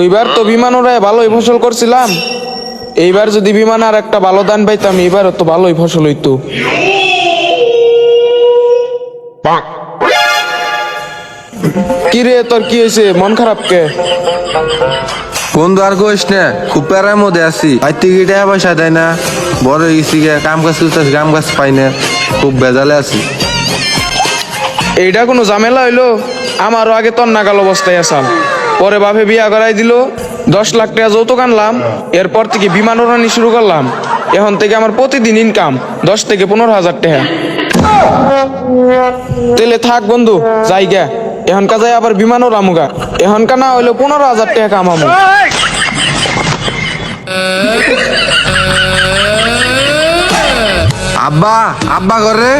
ওইবার তো বিমান উড়ায় ভালোই ফসল করছিলাম। এইবার যদি বিমানে আর একটা ভালো দান পাইতাম এইবার তো ভালোই ফসল হইতো। কি রে তোর কি হয়েছে মন খারাপ কে? বন্ধু আর কইস না খুব প্যারার মধ্যে আছি। আর টিকিট পয়সা দেয় না? বড় গেছি গে, কাম কাজ করতেছি কাম কাজ পাই না। খুব বেজালে আছি। এইটা কোনো ঝামেলা হইল? আমারও আগে তোর নাগাল অবস্থায় আসাম। পরে বাপে বিয়া করাই দিল, দশ লাখ টাকা যৌতুক আনলাম, এরপর থেকে বিমান উড়ানি শুরু করলাম। এখন থেকে আমার প্রতিদিন ইনকাম দশ থেকে পনেরো হাজার টাকা। তেলে থাক বন্ধু, যাই জায়গা এখনকার যাই আবার বিমান উড়ামুগা এখনকার না হইল পনেরো হাজার টাকা কামামু। আব্বা আব্বা করে